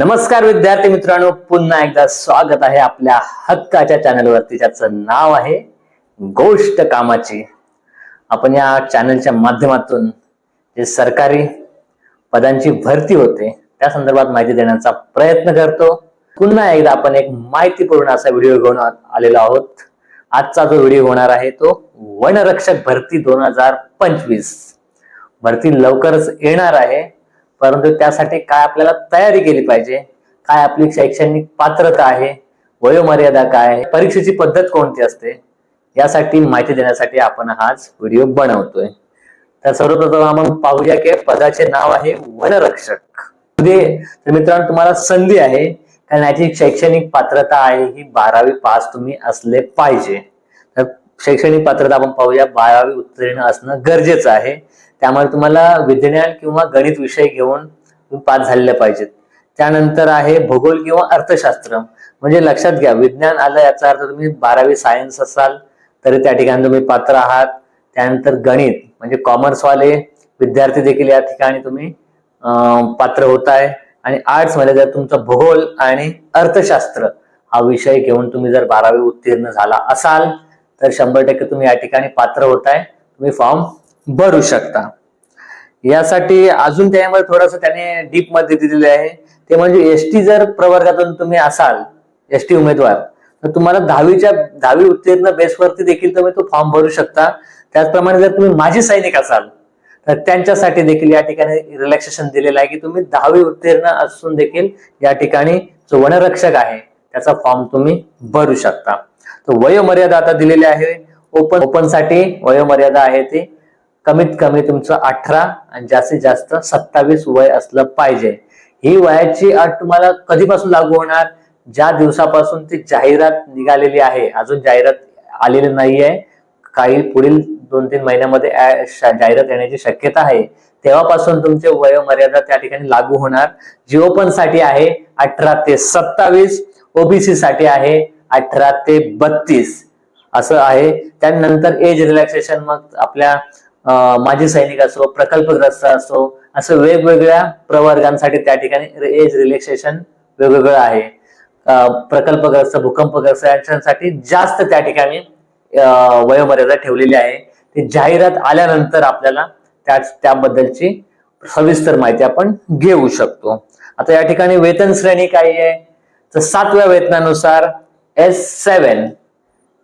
नमस्कार विद्यार्थी मित्रांनो पुन्हा एकदा स्वागत आहे आपल्या हक्काच्या चॅनलवरती ज्याचं नाव आहे गोष्ट कामाची. आपण या चॅनलच्या माध्यमातून जे सरकारी पदांची भरती होते त्या संदर्भात माहिती देण्याचा प्रयत्न करतो. पुन्हा एकदा आपण एक माहितीपूर्ण असा व्हिडिओ घेऊन आलेलो आहोत. आजचा जो व्हिडिओ होणार आहे तो वनरक्षक भरती दोन हजार पंचवीस. भरती लवकरच येणार आहे. परंतु त्यासाठी काय आपल्याला तयारी केली पाहिजे? काय आपली शैक्षणिक पात्रता आहे? वयोमर्यादा काय आहे? परीक्षेची पद्धत कोणती असते? यासाठी माहिती देण्यासाठी आपण हाच व्हिडिओ बनवतोय. तर सर्वप्रथम आपण पाहूया की पदाचे नाव आहे वनरक्षक. तर मित्रांनो तुम्हाला संधी आहे. कारण याची शैक्षणिक पात्रता आहे ही बारावी पास तुम्ही असले पाहिजे. तर शैक्षणिक पात्रता आपण पाहूया. बारावी उत्तीर्ण असणं गरजेचं आहे. त्यामुळे तुम्हाला विज्ञान किंवा गणित विषय घेऊन तुम्ही पास झालेले पाहिजेत. त्यानंतर आहे भूगोल किंवा अर्थशास्त्र. म्हणजे लक्षात घ्या विज्ञान आलं याचा अर्थ तुम्ही बारावी सायन्स असाल तरी त्या ठिकाणी तुम्ही पात्र आहात. त्यानंतर गणित म्हणजे कॉमर्सवाले विद्यार्थी देखील या ठिकाणी तुम्ही पात्र होत आहे. आणि आर्ट्समध्ये जर तुमचं भूगोल आणि अर्थशास्त्र हा विषय घेऊन तुम्ही जर बारावी उत्तीर्ण झाला असाल तर शंभर टक्के तुम्ही या ठिकाणी पात्र होत आहे. तुम्ही फॉर्म भरू शकता. यासाठी अजून त्यामध्ये थोडस त्याने डीपमध्ये दिलेले आहे. ते म्हणजे एस टी जर प्रवर्गातून तुम्ही असाल एसटी उमेदवार तर तुम्हाला दहावीच्या दहावी उत्तीर्ण बेसवरती देखील तुम्ही तो फॉर्म भरू शकता. त्याचप्रमाणे जर तुम्ही माजी सैनिक असाल तर त्यांच्यासाठी देखील या ठिकाणी रिलॅक्सेशन दिलेलं आहे की तुम्ही दहावी उत्तीर्ण असून देखील या ठिकाणी जो वनरक्षक आहे त्याचा फॉर्म तुम्ही भरू शकता. तर वयोमर्यादा आता दिलेली आहे. ओपन ओपनसाठी वयोमर्यादा आहे ती. कमीत कमी तुमचं अठरा आणि जास्तीत जास्त सत्तावीस वय असलं पाहिजे. ही वयाची अट तुम्हाला कधीपासून लागू होणार? ज्या दिवसापासून ती जाहिरात निघालेली आहे. अजून जाहिरात आलेली नाहीये. काही पुढील दोन तीन महिन्यामध्ये जाहिरात येण्याची शक्यता आहे. तेव्हापासून तुमचे वयोमर्यादा त्या ठिकाणी लागू होणार. जी ओपनसाठी आहे अठरा ते सत्तावीस. ओबीसी साठी आहे अठरा ते बत्तीस. असं आहे. त्यानंतर एज रिलॅक्सेशन मग आपल्या माजी सैनिक असो प्रकल्पग्रस्त असो असं वेगवेगळ्या प्रवर्गांसाठी त्या ठिकाणी एज रिलॅक्सेशन वेगवेगळं आहे. प्रकल्पग्रस्त भूकंपग्रस्त यांच्यासाठी जास्त त्या ठिकाणी वयोमर्यादा ठेवलेली आहे. ती जाहिरात आल्यानंतर आपल्याला त्या त्याबद्दलची सविस्तर माहिती आपण घेऊ शकतो. आता या ठिकाणी वेतन श्रेणी काय आहे? तर सातव्या वेतनानुसार एस सेवन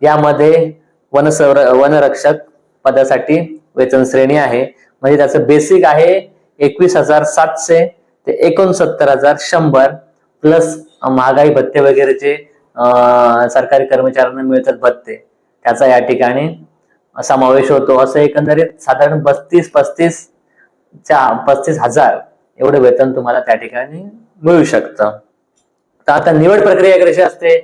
यामध्ये वनसंर वनरक्षक पदासाठी वेतन श्रेणी आहे. म्हणजे त्याचं बेसिक आहे एकवीस हजार सातशे ते एकोणसत्तर हजार शंभर प्लस महागाई भत्ते वगैरे जे सरकारी कर्मचाऱ्यांना मिळतात भत्ते. त्याचा या ठिकाणी समावेश होतो. असं एकंदरीत साधारण बस्तीस पस्तीस च्या पस्तीस हजार एवढं वेतन तुम्हाला त्या ठिकाणी मिळू शकतं. तर आता निवड प्रक्रिया कशी असते?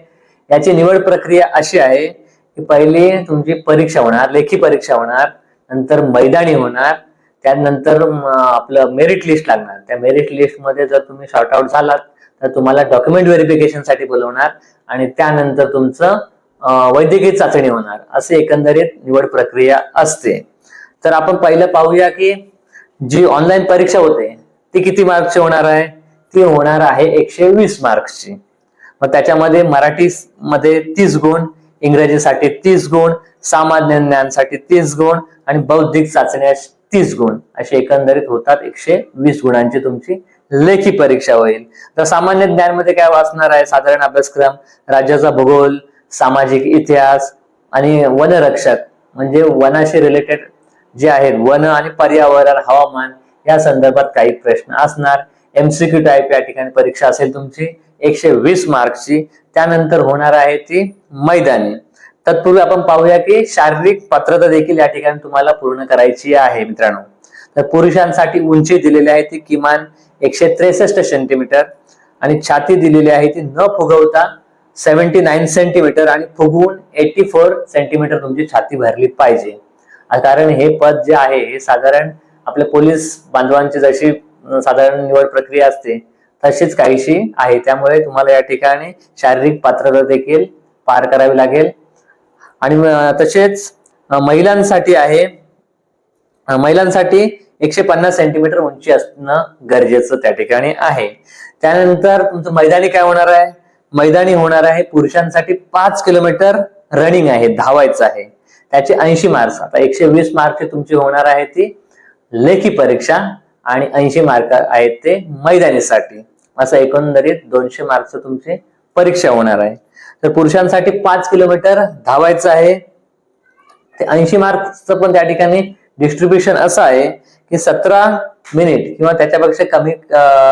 याची निवड प्रक्रिया अशी आहे की पहिली तुमची परीक्षा होणार लेखी परीक्षा होणार. नंतर मैदानी होणार त्यानंतर आपलं मेरिट लिस्ट लागणार. त्या मेरिट लिस्टमध्ये जर तुम्ही शॉर्ट आउट झालात तर तुम्हाला डॉक्युमेंट व्हेरिफिकेशनसाठी बोलवणार आणि त्यानंतर तुमचं वैद्यकीय चाचणी होणार. असे एकंदरीत निवड प्रक्रिया असते. तर आपण पहिलं पाहूया की जी ऑनलाईन परीक्षा होते ती किती मार्क्सची होणार आहे? ती होणार आहे एकशे वीस मार्क्सची मग त्याच्यामध्ये मराठी मध्ये तीस गुण इंग्रजीसाठी तीस गुण सामान्य ज्ञानसाठी तीस गुण आणि बौद्धिक चाचण्या तीस गुण. असे एकंदरीत होतात एकशे वीस गुणांची तुमची लेखी परीक्षा होईल. तर सामान्य ज्ञानमध्ये काय वाचणार आहे? साधारण अभ्यासक्रम राज्याचा भूगोल सामाजिक इतिहास आणि वनरक्षक म्हणजे वनाशी रिलेटेड जे आहेत वन आणि पर्यावरण हवामान या संदर्भात काही प्रश्न असणार. एमसीक्यू टाईप या ठिकाणी परीक्षा असेल तुमची. एकशे वीस मार्क्सची त्यानंतर होणार आहे ती मैदानी. तत्पूर्वी आपण पाहूया की शारीरिक पात्रता देखील या ठिकाणी तुम्हाला पूर्ण करायची आहे मित्रांनो. तर पुरुषांसाठी उंची दिलेली आहे ती किमान एकशे त्रेसष्ट सेंटीमीटर आणि छाती दिलेली आहे ती न फुगवता सेव्हन्टी नाईन सेंटीमीटर आणि फुगवून एटी फोर सेंटीमीटर तुमची छाती भरली पाहिजे. कारण हे पद जे आहे हे साधारण आपल्या पोलीस बांधवांची जशी साधारण निवड प्रक्रिया असते तशीच काहीशी आहे. त्यामुळे तुम्हाला या ठिकाणी शारीरिक पात्रता देखील पार करावी लागेल. आणि तसेच महिलांसाठी आहे महिलांसाठी एकशे पन्नास सेंटीमीटर उंची असणं गरजेचं त्या ठिकाणी आहे. त्यानंतर तुमचं मैदानी काय होणार आहे? मैदानी होणार आहे पुरुषांसाठी पाच किलोमीटर रनिंग आहे धावायचं आहे. त्याचे ऐंशी मार्क्स आता एकशे वीस मार्क तुमची होणार आहे ती लेखी परीक्षा आणि ऐंशी मार्क आहेत ते मैदानीसाठी. असं एकंदरीत दोनशे मार्कचं तुमची परीक्षा होणार आहे. तर पुरुषांसाठी पाच किलोमीटर धावायचं आहे. ते ऐंशी मार्क्सचं पण त्या ठिकाणी डिस्ट्रीब्युशन असं आहे की सतरा मिनिट किंवा त्याच्यापेक्षा कमी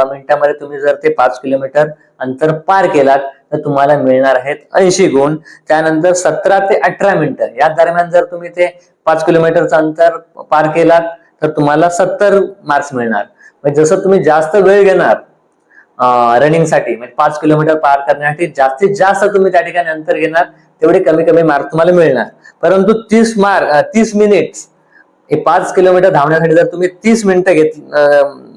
मिनिटामध्ये तुम्ही जर ते पाच किलोमीटर अंतर पार केलात तर तुम्हाला मिळणार आहेत ऐंशी गुण. त्यानंतर सतरा ते अठरा मिनिटं या दरम्यान जर तुम्ही ते पाच किलोमीटरचं अंतर पार केलात तर तुम्हाला सत्तर मार्क्स मिळणार. म्हणजे जसं तुम्ही जास्त वेळ घेणार रनिंगसाठी म्हणजे पाच किलोमीटर पार करण्यासाठी जास्तीत जास्त तुम्ही त्या ठिकाणी अंतर घेणार तेवढे कमी कमी मार्क तुम्हाला मिळणार. परंतु तीस मार्क तीस मिनिट हे पाच किलोमीटर धावण्यासाठी जर तुम्ही तीस मिनिटं घेत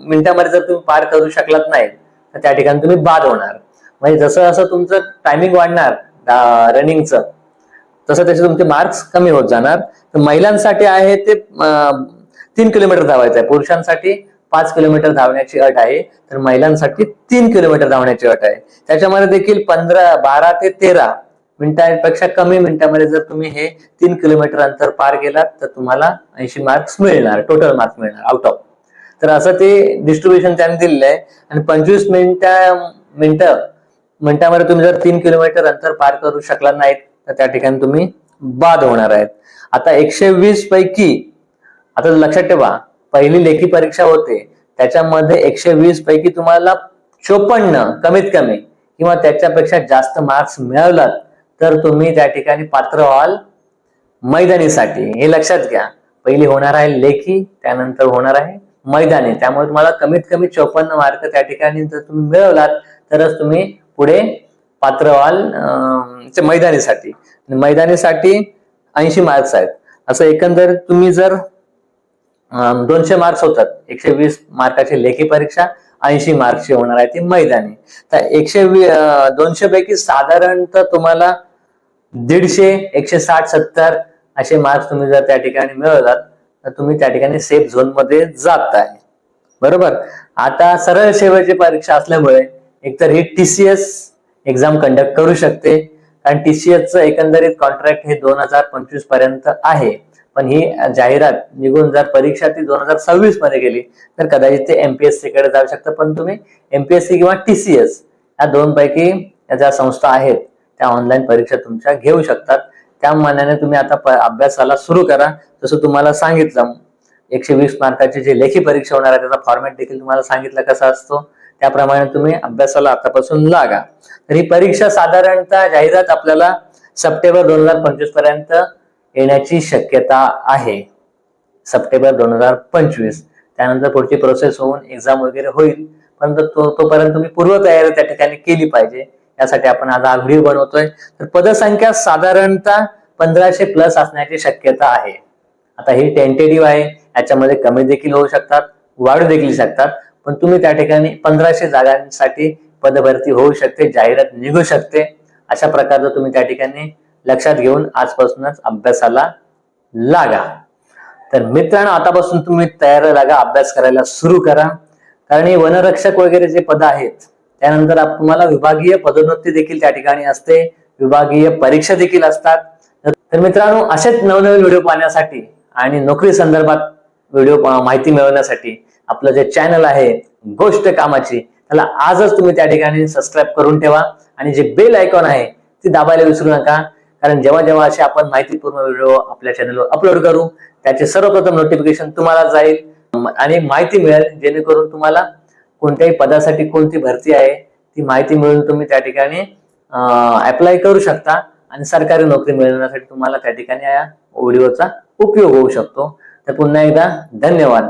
मिनिटामध्ये जर तुम्ही पार करू शकलात नाही तर त्या ठिकाणी तुम्ही बाद होणार. म्हणजे जसं जसं तुमचं टायमिंग वाढणार रनिंगचं तसं त्याचे तुमचे मार्क्स कमी होत जाणार. तर महिलांसाठी आहे ते तीन किलोमीटर धावायचं आहे. पुरुषांसाठी पाच किलोमीटर धावण्याची अट आहे तर महिलांसाठी तीन किलोमीटर धावण्याची अट आहे. त्याच्यामध्ये देखील पंधरा बारा ते तेरा मिनिटांपेक्षा कमी मिनिटांमध्ये जर तुम्ही हे तीन किलोमीटर अंतर पार केलात तर तुम्हाला ऐंशी मार्क्स मिळणार टोटल मार्क्स मिळणार आउट ऑफ तर असं ते डिस्ट्रीब्युशन त्यांनी दिलेलं आहे. आणि पंचवीस मिनिटा मिनिट मिनिटामध्ये तुम्ही जर तीन किलोमीटर अंतर पार करू शकला नाहीत तर त्या ठिकाणी तुम्ही बाद होणार आहेत. आता एकशे वीस पैकी आता लक्षात ठेवा पहिली लेखी परीक्षा होते त्याच्यामध्ये एकशे वीस पैकी तुम्हाला चोपन्न कमीत कमी किंवा त्याच्यापेक्षा जास्त मार्क्स मिळवलात तर तुम्ही त्या ठिकाणी पात्र व्हाल. मैदानीसाठी हे लक्षात घ्या. पहिली होणार आहे लेखी त्यानंतर होणार आहे मैदानी. त्यामुळे तुम्हाला कमीत कमी चोपन्न मार्क त्या ठिकाणी जर तुम्ही मिळवलात तरच तुम्ही पुढे पात्र व्हाल ते मैदानीसाठी. मैदानीसाठी ऐंशी मार्क्स आहेत. असं एकंदर तुम्ही जर दोनशे मार्क्स होतात. एकशे वीस मार्काची लेखी परीक्षा ऐंशी मार्क्सची होणार आहे ती मैदानी. तर एकशे वी दोनशे पैकी साधारणतः तुम्हाला दीडशे एकशे साठ सत्तर असे मार्क्स तुम्ही जर त्या ठिकाणी मिळवलात तर तुम्ही त्या ठिकाणी सेफ झोनमध्ये जात आहे बरोबर? आता सरळ सेवेची परीक्षा असल्यामुळे एकतर ही टीसीएस एक्झाम कंडक्ट करू शकते. कारण टीसीएसचं एकंदरीत कॉन्ट्रॅक्ट हे दोन हजार पंचवीसपर्यंत आहे. पण ही जाहिरात निघून जर परीक्षा ती दोन हजार सव्वीसमध्ये गेली तर कदाचित ते एमपीएससी कडे जाऊ शकतं. पण तुम्ही एमपीएससी किंवा टीसीएस या दोन पैकी ज्या संस्था आहेत त्या ऑनलाईन परीक्षा तुमच्या घेऊ शकतात. त्या मानाने तुम्ही आता अभ्यासाला सुरू करा. जसं तुम्हाला सांगितलं एकशे वीस मार्काची जी लेखी परीक्षा होणार आहे त्याचा फॉर्मॅट देखील तुम्हाला सांगितलं कसा असतो त्याप्रमाणे तुम्ही अभ्यासाला आतापासून लागा. तर ही परीक्षा साधारणतः जाहिरात आपल्याला सप्टेंबर दोन हजार पंचवीसपर्यंत येण्याची शक्यता आहे. सप्टेंबर दोन हजार पंचवीस. त्यानंतर पुढची प्रोसेस होऊन एक्झाम वगैरे होईल. परंतु तो तोपर्यंत तुम्ही पूर्वतयारी त्या ठिकाणी केली पाहिजे. यासाठी आपण आज हा व्हिडिओ बनवतोय. तर पदसंख्या साधारणतः पंधराशे प्लस असण्याची शक्यता आहे. आता ही टेंटेटिव्ह आहे. याच्यामध्ये कमी देखील होऊ शकतात वाढू देखील शकतात. पण तुम्ही त्या ठिकाणी पंधराशे जागांसाठी पदभरती होऊ शकते जाहिरात निघू शकते. अशा प्रकारचं तुम्ही त्या ठिकाणी लक्षात घेऊन आजपासूनच अभ्यासाला लागा. तर मित्रांनो आतापासून तुम्ही तयार लागा अभ्यास करायला सुरू करा. कारण हे वनरक्षक वगैरे जे पद आहेत त्यानंतर तुम्हाला विभागीय पदोन्नती देखील त्या ठिकाणी असते. विभागीय परीक्षा देखील असतात. तर- मित्रांनो असेच नवनवीन व्हिडिओ पाहण्यासाठी आणि नोकरी संदर्भात व्हिडिओ माहिती मिळवण्यासाठी आपलं जे चॅनल आहे गोष्ट कामाची त्याला आजच तुम्ही त्या ठिकाणी सबस्क्राईब करून ठेवा. आणि जे बेल आयकॉन आहे ते दाबायला विसरू नका. कारण जेव्हा जेव्हा असे आपण माहितीपूर्ण व्हिडिओ आपल्या चॅनलवर अपलोड करू त्याचे सर्वप्रथम नोटिफिकेशन तुम्हाला जाईल. आणि माहिती मिळेल जेणेकरून तुम्हाला कोणत्याही पदासाठी कोणती भरती आहे ती माहिती मिळून तुम्ही त्या ठिकाणी अप्लाय करू शकता. आणि सरकारी नोकरी मिळवण्यासाठी तुम्हाला त्या ठिकाणी या व्हिडिओचा उपयोग होऊ शकतो. तर पुन्हा एकदा धन्यवाद.